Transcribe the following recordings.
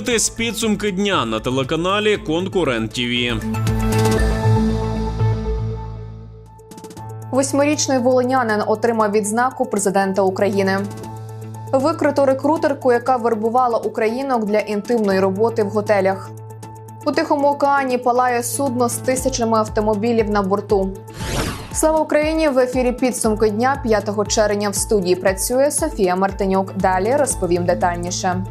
Дивитесь підсумки дня на телеканалі Конкурент ТІВІ. Восьмирічний волинянин отримав відзнаку президента України. Викрито рекрутерку, яка вербувала українок для інтимної роботи в готелях. У Тихому океані палає судно з тисячами автомобілів на борту. Слава Україні! В ефірі підсумки дня 5 червня в студії працює Софія Мартинюк. Далі розповім детальніше.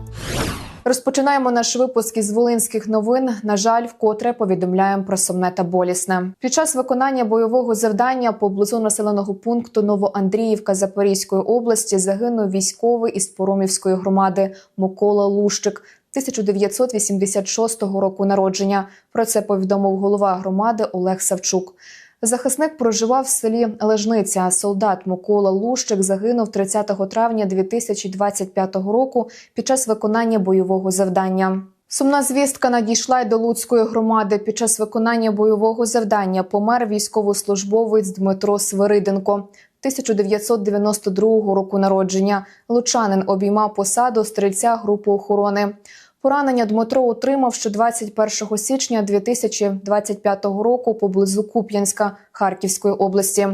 Розпочинаємо наш випуск із волинських новин. На жаль, вкотре повідомляємо про сумне та болісне. Під час виконання бойового завдання поблизу населеного пункту Новоандріївка Запорізької області загинув військовий із Поромівської громади Микола Лущик. 1986 року народження. Про це повідомив голова громади Олег Савчук. Захисник проживав в селі Лежниця. Солдат Микола Лущик загинув 30 травня 2025 року під час виконання бойового завдання. Сумна звістка надійшла й до Луцької громади. Під час виконання бойового завдання помер військовослужбовець Дмитро Свириденко. 1992 року народження. Лучанин обіймав посаду стрільця групи охорони. Поранення Дмитро отримав ще 21 січня 2025 року поблизу Куп'янська Харківської області.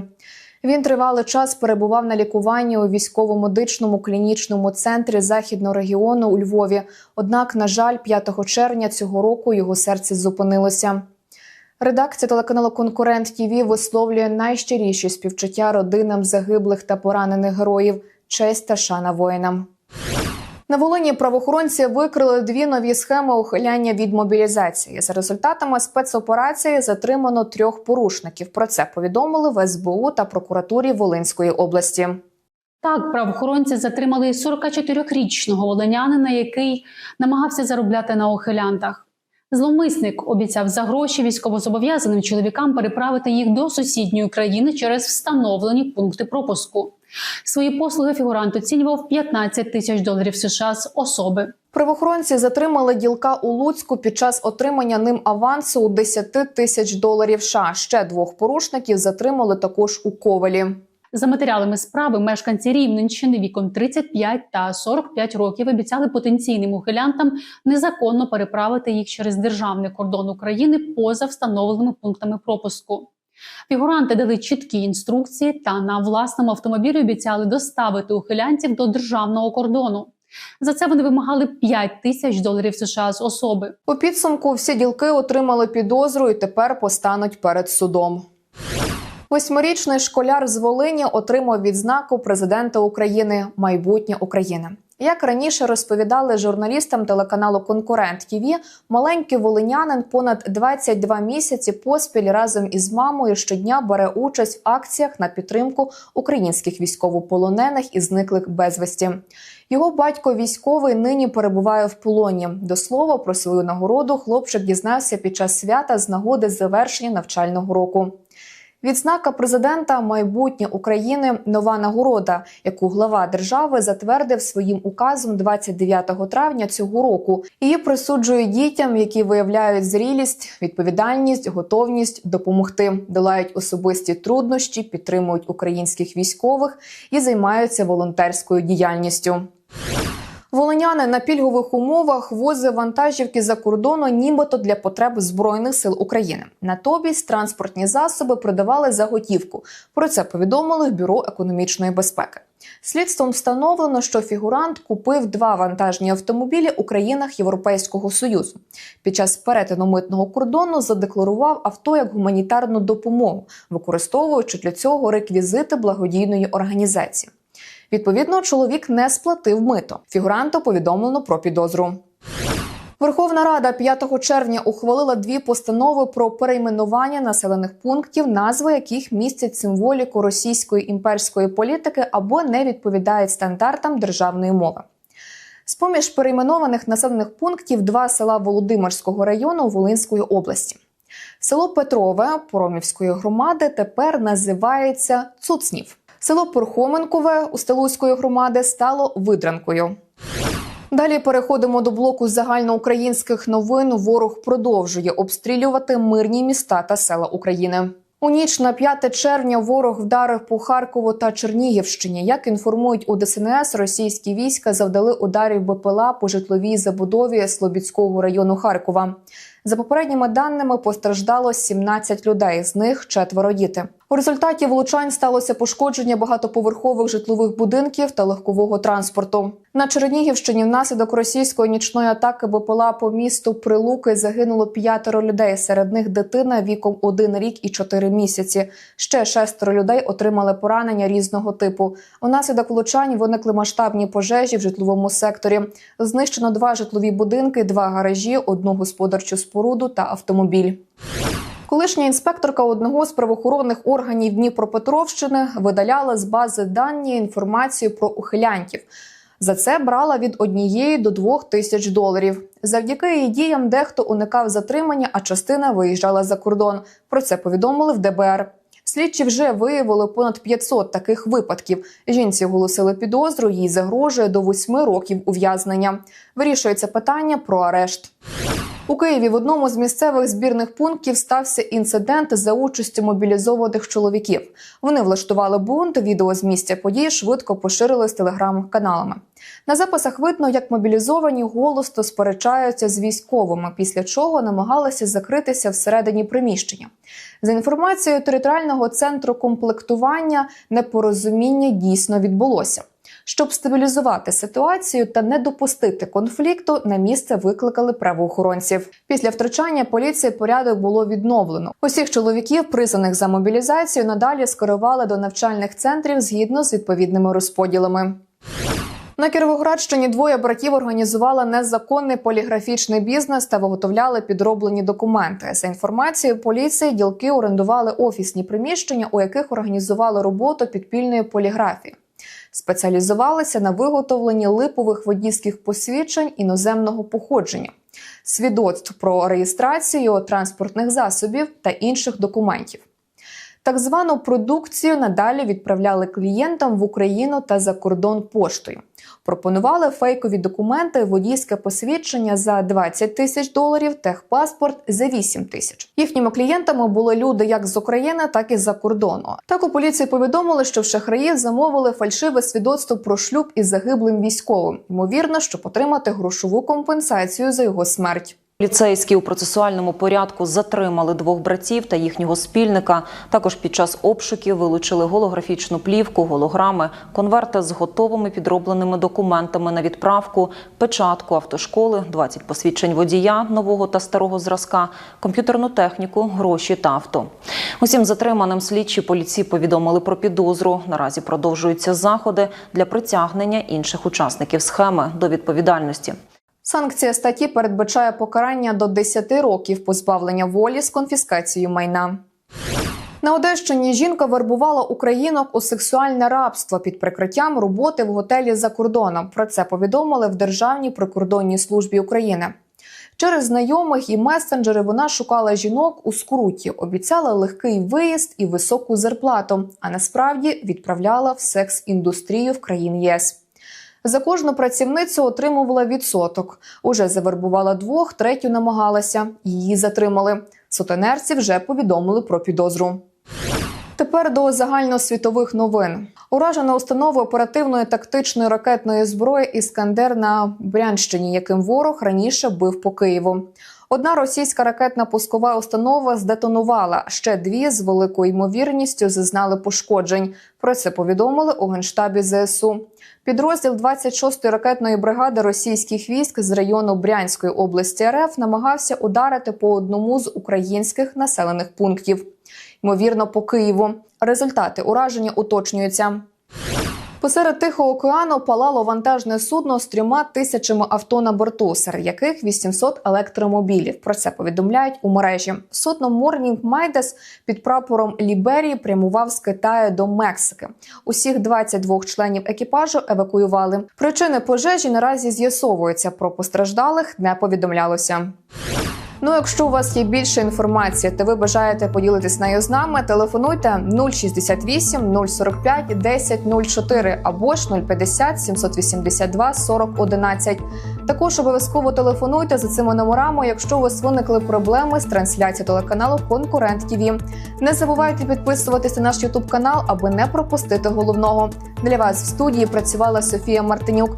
Він тривалий час перебував на лікуванні у військово-медичному клінічному центрі західного регіону у Львові. Однак, на жаль, 5 червня цього року його серце зупинилося. Редакція телеканалу Конкурент ТІВІ висловлює найщиріші співчуття родинам загиблих та поранених героїв. Честь та шана воїнам. На Волині правоохоронці викрили дві нові схеми ухиляння від мобілізації. За результатами спецоперації затримано трьох порушників. Про це повідомили в СБУ та прокуратурі Волинської області. Так, правоохоронці затримали 44-річного волинянина, який намагався заробляти на ухилянтах. Зловмисник обіцяв за гроші військовозобов'язаним чоловікам переправити їх до сусідньої країни через встановлені пункти пропуску. Свої послуги фігурант оцінював 15 тисяч доларів США з особи. Правоохоронці затримали ділка у Луцьку під час отримання ним авансу у 10 тисяч доларів. США. ще двох порушників затримали також у Ковелі. За матеріалами справи мешканці Рівненщини віком 35 та 45 років обіцяли потенційним ухилянтам незаконно переправити їх через державний кордон України поза встановленими пунктами пропуску. Фігуранти дали чіткі інструкції та на власному автомобілі обіцяли доставити ухилянців до державного кордону. За це вони вимагали 5 тисяч доларів США з особи. У підсумку всі ділки отримали підозру і тепер постануть перед судом. Восьмирічний школяр з Волині отримав відзнаку президента України Майбутнє України. Як раніше розповідали журналістам телеканалу Конкурент ТІВІ, маленький волинянин понад 22 місяці поспіль разом із мамою щодня бере участь в акціях на підтримку українських військовополонених і зниклих безвісті. Його батько військовий нині перебуває в полоні. До слова про свою нагороду хлопчик дізнався під час свята з нагоди завершення навчального року. Відзнака президента майбутнє України нова нагорода, яку глава держави затвердив своїм указом 29 травня цього року. Її присуджують дітям, які виявляють зрілість, відповідальність, готовність допомогти, долають особисті труднощі, підтримують українських військових і займаються волонтерською діяльністю. Волиняни на пільгових умовах возив вантажівки за кордону, нібито для потреб збройних сил України. Натомість транспортні засоби продавали за готівку. Про це повідомили в бюро економічної безпеки. Слідством встановлено, що фігурант купив два вантажні автомобілі у країнах Європейського союзу. Під час перетину митного кордону задекларував авто як гуманітарну допомогу, використовуючи для цього реквізити благодійної організації. Відповідно, чоловік не сплатив мито. Фігуранту повідомлено про підозру. Верховна Рада 5 червня ухвалила дві постанови про перейменування населених пунктів, назви яких містять символіку російської імперської політики або не відповідають стандартам державної мови. З поміж перейменованих населених пунктів два села Володимирського району Волинської області. Село Петрове Поромівської громади тепер називається Цуцнів. Село Порхоменкове у Стелуцької громади стало Видранкою. Далі переходимо до блоку загальноукраїнських новин. Ворог продовжує обстрілювати мирні міста та села України. У ніч на 5 червня ворог вдарив по Харкову та Чернігівщині. Як інформують у ДСНС, російські війська завдали ударів БПЛА по житловій забудові Слобідського району Харкова. За попередніми даними постраждало 17 людей, з них четверо діти. У результаті влучань сталося пошкодження багатоповерхових житлових будинків та легкового транспорту. На Чернігівщині внаслідок російської нічної атаки БПЛА по місту Прилуки загинуло п'ятеро людей. Серед них дитина віком 1 рік і 4 місяці. Ще шестеро людей отримали поранення різного типу. Унаслідок влучань виникли масштабні пожежі в житловому секторі. Знищено два житлові будинки, два гаражі, одну господарчу споруду та автомобіль. Колишня інспекторка одного з правоохоронних органів Дніпропетровщини видаляла з бази дані інформацію про ухилянтів. За це брала від однієї до двох тисяч доларів. Завдяки її діям дехто уникав затримання, а частина виїжджала за кордон. Про це повідомили в ДБР. Слідчі вже виявили понад 500 таких випадків. Жінці оголосили підозру, їй загрожує до 8 років ув'язнення. Вирішується питання про арешт. У Києві в одному з місцевих збірних пунктів стався інцидент за участю мобілізованих чоловіків. Вони влаштували бунт. Відео з місця подій швидко поширили з телеграм-каналами. На записах видно, як мобілізовані голосно сперечаються з військовими, після чого намагалися закритися всередині приміщення. За інформацією територіального центру комплектування, непорозуміння дійсно відбулося. Щоб стабілізувати ситуацію та не допустити конфлікту, на місце викликали правоохоронців. Після втручання поліції порядок було відновлено. Усіх чоловіків, призваних за мобілізацію, надалі скерували до навчальних центрів згідно з відповідними розподілами. На Кіровоградщині двоє братів організували незаконний поліграфічний бізнес та виготовляли підроблені документи. За інформацією поліції, ділки орендували офісні приміщення, у яких організували роботу підпільної поліграфії. Спеціалізувалися на виготовленні липових водійських посвідчень іноземного походження, свідоцтв про реєстрацію транспортних засобів та інших документів. Так звану продукцію надалі відправляли клієнтам в Україну та за кордон поштою. Пропонували фейкові документи, водійське посвідчення за 20 тисяч доларів, техпаспорт за 8 тисяч. Їхніми клієнтами були люди як з України, так і з-за кордону. Так у поліції повідомили, що в шахраїв замовили фальшиве свідоцтво про шлюб із загиблим військовим. Ймовірно, щоб отримати грошову компенсацію за його смерть. Поліцейські у процесуальному порядку затримали двох братів та їхнього спільника. Також під час обшуків вилучили голографічну плівку, голограми, конверти з готовими підробленими документами на відправку, печатку автошколи, 20 посвідчень водія нового та старого зразка, комп'ютерну техніку, гроші та авто. Усім затриманим слідчі поліції повідомили про підозру. Наразі продовжуються заходи для притягнення інших учасників схеми до відповідальності. Санкція статті передбачає покарання до 10 років позбавлення волі з конфіскацією майна. На Одещині жінка вербувала українок у сексуальне рабство під прикриттям роботи в готелі за кордоном. Про це повідомили в Державній прикордонній службі України. Через знайомих і месенджери вона шукала жінок у скруті, обіцяла легкий виїзд і високу зарплату, а насправді відправляла в секс-індустрію в країн ЄС. За кожну працівницю отримувала відсоток. Уже завербувала двох, третю намагалася. Її затримали. Сутенерці вже повідомили про підозру. Тепер до загальносвітових новин. Уражена установа оперативної тактичної ракетної зброї Іскандер на Брянщині, яким ворог раніше бив по Києву. Одна російська ракетна пускова установа здетонувала. Ще дві з великою ймовірністю зазнали пошкоджень. Про це повідомили у генштабі ЗСУ. Підрозділ 26-ї ракетної бригади російських військ з району Брянської області РФ намагався ударити по одному з українських населених пунктів. Ймовірно, по Києву. Результати ураження уточнюються. Посеред Тихого океану палало вантажне судно з трьома тисячами авто на борту, серед яких 800 електромобілів. Про це повідомляють у мережі. Судно Morning Майдес під прапором Ліберії прямував з Китаю до Мексики. Усіх 22 членів екіпажу евакуювали. Причини пожежі наразі з'ясовуються. Про постраждалих не повідомлялося. Ну, якщо у вас є більше інформації, та ви бажаєте поділитись нею з нами, телефонуйте 068 045 1004 або ж 050 782 40 11. Також обов'язково телефонуйте за цими номерами, якщо у вас виникли проблеми з трансляцією телеканалу Конкурент ТІВІ. Не забувайте підписуватися на наш Ютуб канал, аби не пропустити головного. Для вас в студії працювала Софія Мартинюк.